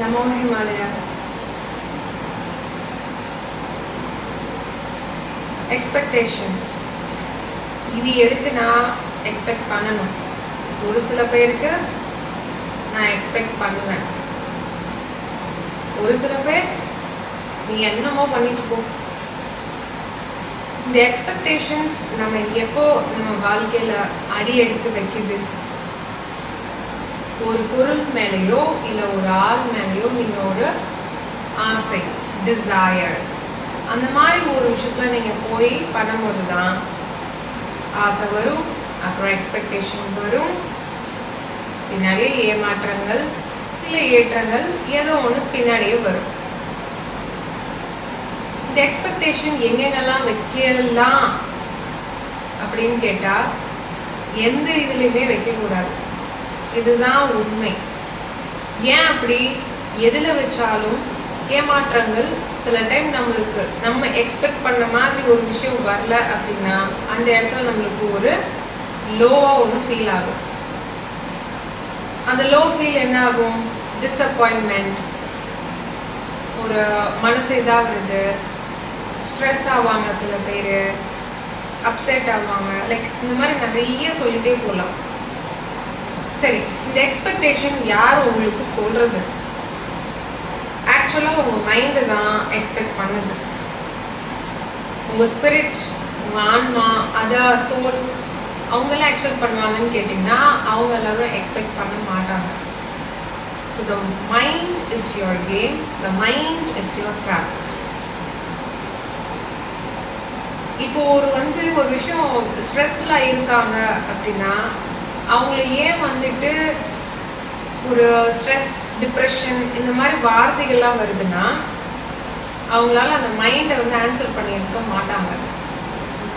நமோ Himalaya expectations இது எதுக்கு நான் எக்ஸ்பெக்ட் பண்ணணும்? ஒரு சில பேருக்கு நான் எக்ஸ்பெக்ட் பண்ணுவேன். ஒரு சில பேர் நீ என்னமோ பண்ணிட்டு போ. இந்த எக்ஸ்பெக்டேஷன்ஸ் நம்ம எப்போ நம்ம வாழ்க்கையில் அடி எடுத்து வைக்குது? ஒரு பொருள் மேலேயோ இல்லை ஒரு ஆள் மேலேயோ நீங்கள் ஒரு ஆசை டிசையர் அந்த மாதிரி ஒரு விஷயத்துல நீங்க போய் பண்ணும்போது தான் ஆசை வரும் அப்புறம் எக்ஸ்பெக்டேஷன் வரும். பின்னாடியே ஏமாற்றங்கள் இல்லை ஏற்றங்கள் ஏதோ ஒன்று பின்னாடியே வரும். இந்த எக்ஸ்பெக்டேஷன் எங்கெங்கெல்லாம் வைக்கலாம் அப்படின்னு கேட்டால் எந்த இதுலையுமே வைக்கக்கூடாது. இதுதான் உண்மை. ஏன் அப்படி? எதில் வச்சாலும் ஏமாற்றங்கள் சில டைம் நம்மளுக்கு நம்ம எக்ஸ்பெக்ட் பண்ண மாதிரி ஒரு விஷயம் வரல அப்படின்னா அந்த இடத்துல நம்மளுக்கு ஒரு லோவாக ஒன்று ஃபீல் ஆகும். அந்த லோ ஃபீல் என்ன ஆகும் டிஸப்பாயின்மெண்ட் ஒரு மனசு இதாகிறது. ஸ்ட்ரெஸ் ஆவாங்க சில பேர். அப்செட் ஆவாங்க. லைக் இந்த மாதிரி நிறைய சொல்லிகிட்டே போகலாம் சரி இந்த எக்ஸ்பெக்டேஷன் யார் உங்களுக்கு சொல்கிறது ஆக்சுவலாக உங்கள் மைண்டு தான் எக்ஸ்பெக்ட் பண்ணுது. உங்கள் ஸ்பிரிட் உங்கள் ஆன்மா அதர் சோல் அவங்கெல்லாம் எக்ஸ்பெக்ட் பண்ணுவாங்கன்னு கேட்டிங்கன்னா அவங்க எல்லாரும் எக்ஸ்பெக்ட் பண்ண மாட்டாங்க. So the mind is your game the mind is your trap இப்போ ஒரு வந்து ஒரு விஷயம் ஸ்ட்ரெஸ்ஃபுல்லாக இருக்காங்க அப்படின்னா அவங்கள ஏன் வந்துட்டு ஒரு ஸ்ட்ரெஸ் டிப்ரெஷன் இந்த மாதிரி வார்த்தைகள்லாம் வருதுன்னா அவங்களால அந்த மைண்டை வந்து ஆன்சர் பண்ணியிருக்க மாட்டாங்க.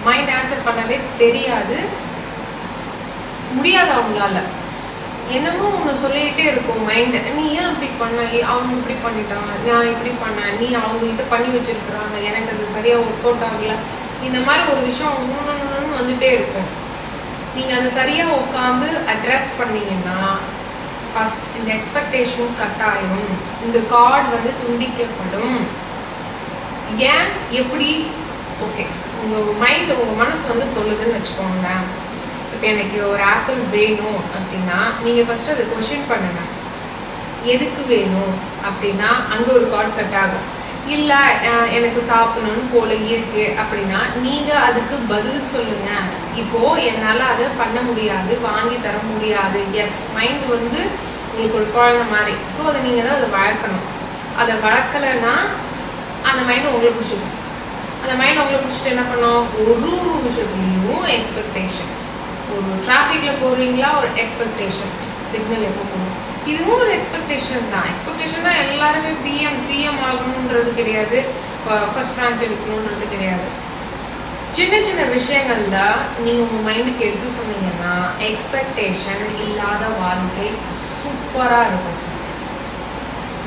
மைண்ட் ஆன்சர் பண்ணவே தெரியாது. முடியாது அவங்களால. என்னமோ ஒன்று சொல்லிகிட்டே இருக்கும் மைண்டு நீ ஏன் அப்படி பண்ண? ஏ- அவங்க இப்படி பண்ணிட்டாங்க நான் இப்படி பண்ணேன். நீ அவங்க இதை பண்ணி வச்சிருக்கிறாங்க. எனக்கு அது சரியாக ஒர்க் அவுட் ஆகல. இந்த மாதிரி ஒரு விஷயம் ஒன்று வந்துட்டே இருக்கும். நீங்கள் அதை சரியாக உட்காந்து அட்ரஸ் பண்ணீங்கன்னா ஃபர்ஸ்ட் இந்த எக்ஸ்பெக்டேஷன் கட் இந்த கார்டு வந்து துண்டிக்கப்படும். ஏன்? எப்படி? ஓகே உங்கள் மைண்ட் உங்கள் மனசு வந்து சொல்லுதுன்னு வச்சுக்கோங்களேன். இப்போ எனக்கு ஒரு ஆப்பிள் வேணும் அப்படின்னா நீங்கள் ஃபஸ்ட்டு அதை கொஷின் பண்ணுங்க. எதுக்கு வேணும் அப்படின்னா அங்கே ஒரு கார்டு கட் ஆகும். இல்லை எனக்கு சாப்பிடணும்னு போல இருக்கு அப்படின்னா நீங்கள் அதுக்கு பதில் சொல்லுங்க. இப்போ என்னால் அதை பண்ண முடியாது வாங்கி தர முடியாது. எஸ் மைண்ட் வந்து உங்களுக்கு ஒரு குழந்தை மாதிரி. ஸோ அதை நீங்கள் தான் அதை வளர்க்கணும். அதை வளர்க்கலைன்னா அந்த மைண்ட் உங்களை பிடிச்சிக்கும் அந்த மைண்ட் உங்களை பிடிச்சிட்டு என்ன பண்ணோம் ஒரு ஒரு விஷயத்துலையும் எக்ஸ்பெக்டேஷன் ஒரு டிராஃபிக்கில் போகிறீங்களா ஒரு எக்ஸ்பெக்டேஷன் சிக்னல் எப்போ போகணும் இதுவும் ஒரு எக்ஸ்பெக்டேஷன் தான். எக்ஸ்பெக்டேஷன்னா எல்லாருமே பிஎம் சிஎம் ஆகணுன்றது கிடையாது. ஃபர்ஸ்ட் ரேங்க் எடுக்கணுன்றது கிடையாது. சின்ன சின்ன விஷயங்கள் தான் நீங்கள் உங்கள் மைண்டுக்கு எடுத்து சொன்னீங்கன்னா எக்ஸ்பெக்டேஷன் இல்லாத வாழ்க்கை சூப்பராக இருக்கும்.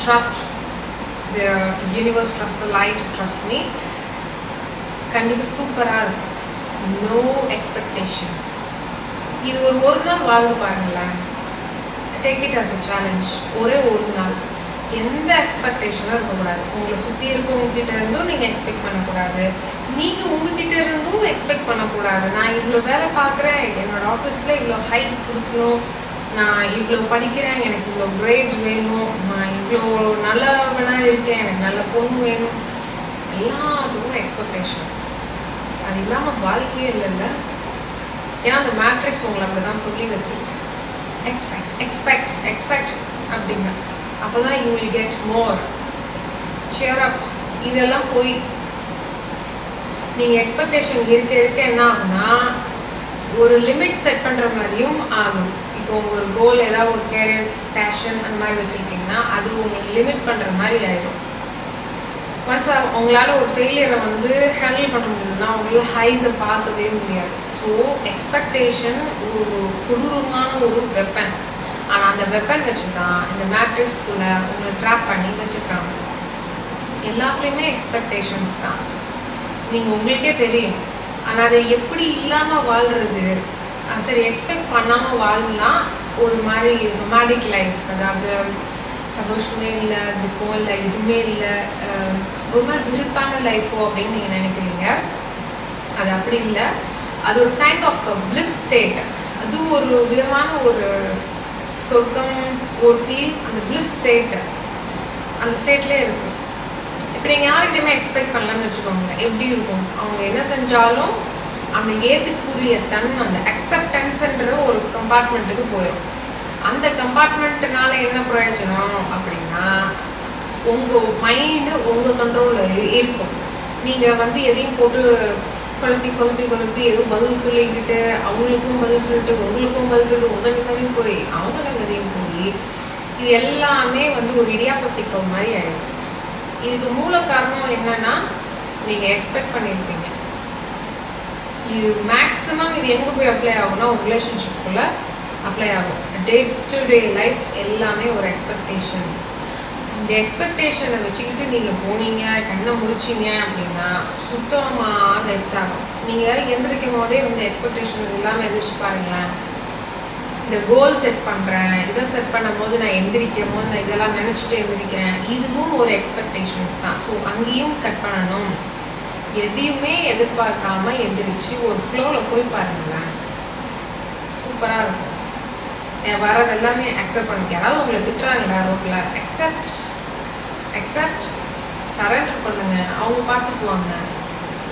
Trust the universe trust light trust me கண்டிப்பாக சூப்பராக இருக்கும். நோ எக்ஸ்பெக்டேஷன்ஸ் இது ஒரு ஒரு நாள் வாழ்ந்து பாருங்களேன். Take it as a challenge ஒரே ஒரு நாள். எந்த எக்ஸ்பெக்டேஷனும் இருக்கக்கூடாது. உங்களை சுற்றி இருக்கவங்க கிட்ட இருந்தும் நீங்கள் எக்ஸ்பெக்ட் பண்ணக்கூடாது. நீங்கள் உங்ககிட்ட இருந்தும் எக்ஸ்பெக்ட் பண்ணக்கூடாது. நான் இவ்வளோ வேலை பார்க்குறேன். என்னோட ஆஃபீஸில் இவ்வளோ ஹைக் கொடுக்கணும். நான் இவ்வளோ படிக்கிறேன். எனக்கு இவ்வளோ கிரேட்ஸ் வேணும். நான் இவ்வளோ நல்லவனாக இருக்கேன். எனக்கு நல்ல பொண்ணு வேணும். எல்லாத்துக்கும் எக்ஸ்பெக்டேஷன்ஸ் அது இல்லாமல் வாழ்க்கையே இல்லைல்ல. ஏன்னா அந்த மேட்ரிக்ஸ் உங்களை அப்படி தான் சொல்லி வச்சுருக்கேன் எக்ஸ்பெக்ட் எக்ஸ்பெக்ட் எக்ஸ்பெக்ட் அப்படிங்க அப்போ தான் you will get more sheer up இதெல்லாம் போய் நீங்கள் எக்ஸ்பெக்டேஷன் இருக்க இருக்க என்ன ஆகுனா ஒரு லிமிட் செட் பண்ணுற மாதிரியும் ஆகும். இப்போ உங்கள் ஒரு கோல் ஏதாவது ஒரு கேரியர் பேஷன் அந்த மாதிரி வச்சுருக்கீங்கன்னா அது உங்களுக்கு லிமிட் பண்ணுற மாதிரி ஆயிடும் ஒன்ஸ் உங்களால் ஒரு ஃபெயிலியரை வந்து ஹேண்டில் பண்ண முடியும்னா உங்களால் ஹைஸை பார்க்கவே முடியாது. ஸோ எக்ஸ்பெக்டேஷன் ஒரு கொடூரமான ஒரு வெப்பன் ஆனால் அந்த வெப்பன் வச்சு தான் இந்த மேட்ரிக்ஸ்குள்ளே உங்களை ட்ராப் பண்ணி வச்சுருக்காங்க. எல்லாத்துலேயுமே எக்ஸ்பெக்டேஷன்ஸ் தான். நீங்கள் உங்களுக்கே தெரியும். ஆனால் அதை எப்படி இல்லாமல் வாழ்கிறது சரி எக்ஸ்பெக்ட் பண்ணாமல் வாழலாம் ஒரு மாதிரி ரொமாடிக் லைஃப் அதாவது சந்தோஷமே இல்லை துக்கம் இல்லை எதுவுமே இல்லை. ரொம்ப ஒரு மாதிரி விருப்பான லைஃபோ அப்படின்னு நீங்கள் நினைக்கிறீங்க. அது அப்படி இல்லை. அது ஒரு கைண்ட் ஆஃப் பிளிஸ் ஸ்டேட் அது ஒரு விதமான ஒரு சொர்க்கம் ஒரு ஃபீல் அந்த பிளிஸ் ஸ்டேட் அந்த ஸ்டேட்லேயே இருக்கும் இப்போ நீங்கள் யார்கிட்டயுமே எக்ஸ்பெக்ட் பண்ணலாம்னு வச்சுக்கோங்க எப்படி இருக்கும்? அவங்க என்ன செஞ்சாலும் அந்த ஏத்துக்குரிய தன்மை அந்த அக்செப்டன்ஸ்ன்ற ஒரு கம்பார்ட்மெண்ட்டுக்கு போயிடும் அந்த கம்பார்ட்மெண்ட்னால என்ன பிரயோஜனம் அப்படின்னா உங்கள் மைண்டு உங்கள் கண்ட்ரோலில் இருக்கும். நீங்கள் வந்து எதையும் போட்டு குழம்பி குழம்பி குழம்பி எதுவும் பதில் சொல்லிக்கிட்டு அவங்களுக்கும் பதில் சொல்லிட்டு உங்களுக்கும் பதில் சொல்லிட்டு உங்கள் நிம்மதியும் போய் அவங்க நிம்மதியும் போய் இது எல்லாமே வந்து ஒரு இடியாப்ப சிக்கல் மாதிரி ஆயிடும். இதுக்கு மூல காரணம் என்னன்னா நீங்கள் எக்ஸ்பெக்ட் பண்ணியிருப்பீங்க. இது மேக்ஸிமம் இது எங்கே போய் அப்ளை ஆகும்னா ஒரு ரிலேஷன்ஷிப்புக்குள்ளே அப்ளை ஆகும். டே டு டே லைஃப் எல்லாமே ஒரு எக்ஸ்பெக்டேஷன்ஸ் இந்த எக்ஸ்பெக்டேஷனை வச்சுக்கிட்டு நீங்கள் போனீங்க கண்ணை முடிச்சிங்க அப்படின்னா சுத்தமாக வேஸ்ட் ஆகும். நீங்கள் எந்திரிக்கும் போதே வந்து எக்ஸ்பெக்டேஷன்ஸ் இல்லாமல் எதிர்த்து பாருங்களேன். இந்த கோல் செட் பண்ணுறேன் இதை செட் பண்ணும் போது நான் எந்திரிக்கும் போது நான் இதெல்லாம் நினச்சிட்டு எந்திரிக்கிறேன். இதுவும் ஒரு எக்ஸ்பெக்டேஷன்ஸ் தான். ஸோ அங்கேயும் கட் பண்ணணும். எதையுமே எதிர்பார்க்காம எந்திரிச்சு ஒரு ஃப்ளோவில் போய் பாருங்களேன். சூப்பராக இருக்கும். என் வரது எல்லாமே அக்செப்ட் பண்ணிக்க யாராவது உங்களை திட்டுறாங்களா ரோட்டில் அக்செப்ட் அக்செப்ட் சரண்டர் பண்ணுங்க. அவங்க பார்த்துக்குவாங்க.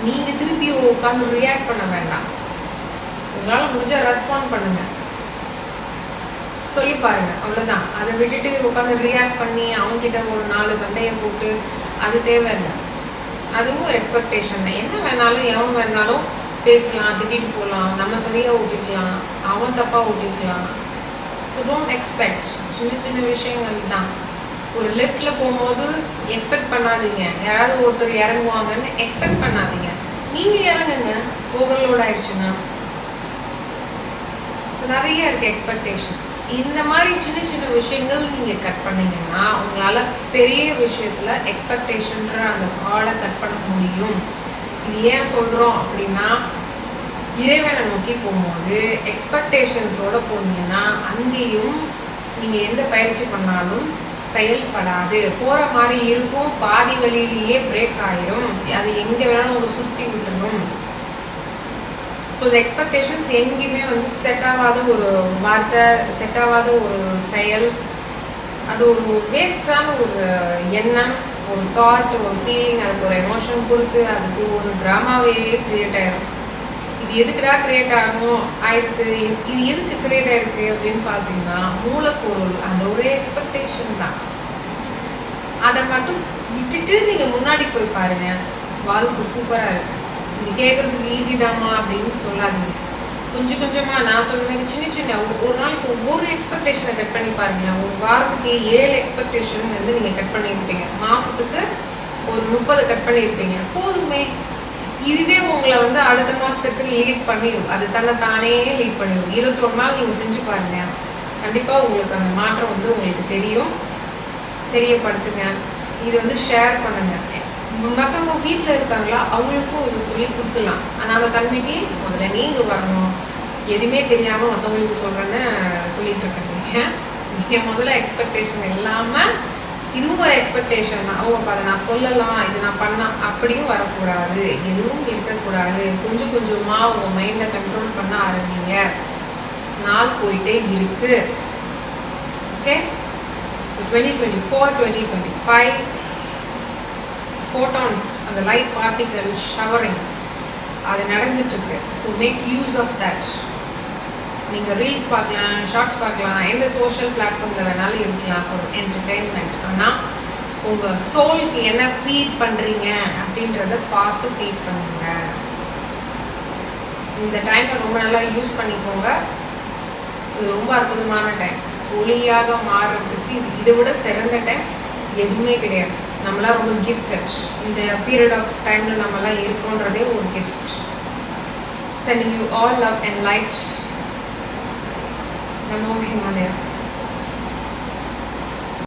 நீங்கள் திருப்பி உட்காந்து ரியாக்ட் பண்ண வேண்டாம். உங்களால் முடிஞ்ச ரெஸ்பாண்ட் பண்ணுங்க. சொல்லி பாருங்க அவ்வளோதான் அதை விட்டுட்டு உட்காந்து ரியாக்ட் பண்ணி அவங்ககிட்ட ஒரு நாலு சண்டையை போட்டு அது தேவையில்லை. அதுவும் ஒரு எக்ஸ்பெக்டேஷன் தான். என்ன வேணாலும் எவன் வேணாலும் பேசலாம் திட்டிட்டு போகலாம். நம்ம சரியாக ஓட்டிக்கலாம் அவன் தப்பாக ஓட்டிக்கலாம் ஸோ டோன்ட் எக்ஸ்பெக்ட் சின்ன சின்ன விஷயங்கள் தான். ஒரு லெஃப்டில் போகும்போது எக்ஸ்பெக்ட் பண்ணாதீங்க. யாராவது ஒருத்தர் இறங்குவாங்கன்னு எக்ஸ்பெக்ட் பண்ணாதீங்க. நீங்கள் இறங்குங்க. ஓவர்லோட் ஆயிடுச்சுன்னா ஸோ நிறைய இருக்குது எக்ஸ்பெக்டேஷன்ஸ் இந்த மாதிரி சின்ன சின்ன விஷயங்கள் நீங்கள் கட் பண்ணீங்கன்னா உங்களால் பெரிய விஷயத்தில் எக்ஸ்பெக்டேஷன்ற அந்த கார்டை கட் பண்ண முடியும். இது ஏன் சொல்கிறோம் அப்படின்னா இறைவனை நோக்கி போகும்போது எக்ஸ்பெக்டேஷன்ஸோட போனீங்கன்னா அங்கேயும் நீங்கள் எந்த பயிற்சி பண்ணாலும் செயல்படாது. போகிற மாதிரி இருக்கும் பாதி வழியிலேயே பிரேக் ஆயிரும். அது எங்கே வேணாலும் ஒரு சுற்றி விட்டுரும் ஸோ இந்த எக்ஸ்பெக்டேஷன்ஸ் எங்கேயுமே வந்து செட் ஆகாத ஒரு வார்த்தை செட் ஆகாத ஒரு செயல் அது ஒரு வேஸ்டான ஒரு எண்ணம் ஒரு தாட் ஒரு ஃபீலிங் அதுக்கு ஒரு எமோஷன் கொடுத்து அதுக்கு ஒரு ட்ராமாவே க்ரியேட் ஆயிரும். இது எதுக்குடா கிரியேட் ஆகும் ஆயிருக்கு இது எதுக்கு கிரியேட் ஆயிருக்கு அப்படின்னு பார்த்தீங்கன்னா மூலப்பொருள் அந்த ஒரே எக்ஸ்பெக்டேஷன் தான். அதை மட்டும் விட்டுட்டு நீங்கள் முன்னாடி போய் பாருங்க. வாழ்க்கை சூப்பராக இருக்கும் இது கேட்குறதுக்கு ஈஸி தாம்மா அப்படின்னு சொல்லாதீங்க. கொஞ்சம் கொஞ்சமாக நான் சொல்ல மாதிரி சின்ன சின்ன ஒரு நாளைக்கு ஒவ்வொரு எக்ஸ்பெக்டேஷனை கட் பண்ணி பாருங்களேன். ஒரு வாரத்துக்கு ஏழு எக்ஸ்பெக்டேஷன் வந்து நீங்கள் கட் பண்ணியிருப்பீங்க. மாதத்துக்கு ஒரு முப்பது கட் பண்ணியிருப்பீங்க. போதுமே. இதுவே உங்களை வந்து அடுத்த மாதத்துக்கு லீட் பண்ணிடும் அது தன்னை தானே லீட் பண்ணிடும் இருபத்தொரு நாள் நீங்கள் செஞ்சு பாருங்க. கண்டிப்பாக உங்களுக்கு அந்த மாற்றம் வந்து உங்களுக்கு தெரியும். தெரியப்படுத்துங்க. இது வந்து ஷேர் பண்ணுங்க. மற்றவங்க வீட்டில் இருக்காங்களா அவங்களுக்கும் இது சொல்லி கொடுத்துடலாம். ஆனால் அந்த தன்மைக்கு முதல்ல நீங்கள் வரணும். எதுவுமே தெரியாமல் மற்றவங்களுக்கு சொல்கிறேன்னு சொல்லிட்டு இருக்கீங்க நீங்கள் முதல்ல எக்ஸ்பெக்டேஷன் இல்லாமல் இதுவும் ஒரு எக்ஸ்பெக்டேஷன் தான். ஓ அப்போ அதை நான் சொல்லலாம் இது நான் பண்ணலாம் அப்படியும் வரக்கூடாது. எதுவும் இருக்கக்கூடாது. கொஞ்சம் கொஞ்சமாக உங்கள் மைண்டை கண்ட்ரோல் பண்ண ஆரம்பிங்க. நாள் போயிட்டே இருக்கு. Okay so twenty twenty four twenty twenty five photons அந்த லைட் பார்ட்டிகல் ஷவரிங் அது நடந்துட்டு இருக்கு. So make use of that நீங்கள் ரீல்ஸ் பார்க்கலாம் ஷார்ட்ஸ் பார்க்கலாம் எந்த சோஷியல் பிளாட்ஃபார்மில் வேணாலும் இருக்கலாம் ஃபார் என்டர்டெயின்மெண்ட் ஆனால் உங்கள் சோலுக்கு என்ன ஃபீட் பண்ணுறீங்க அப்படின்றத பார்த்து ஃபீட் பண்ணுங்க. இந்த டைமை ரொம்ப நல்லா யூஸ் பண்ணிக்கோங்க. இது ரொம்ப அற்புதமான டைம் ஒளியாக மாறுறதுக்கு இது இதை விட சிறந்த டைம் எதுவுமே கிடையாது. நம்மளாம் ரொம்ப கிஃப்டட் இந்த பீரியட் ஆஃப் டைமில் நம்மலாம் இருக்கோன்றதே ஒரு கிஃப்ட் லவ் அண்ட் லைக் могемо.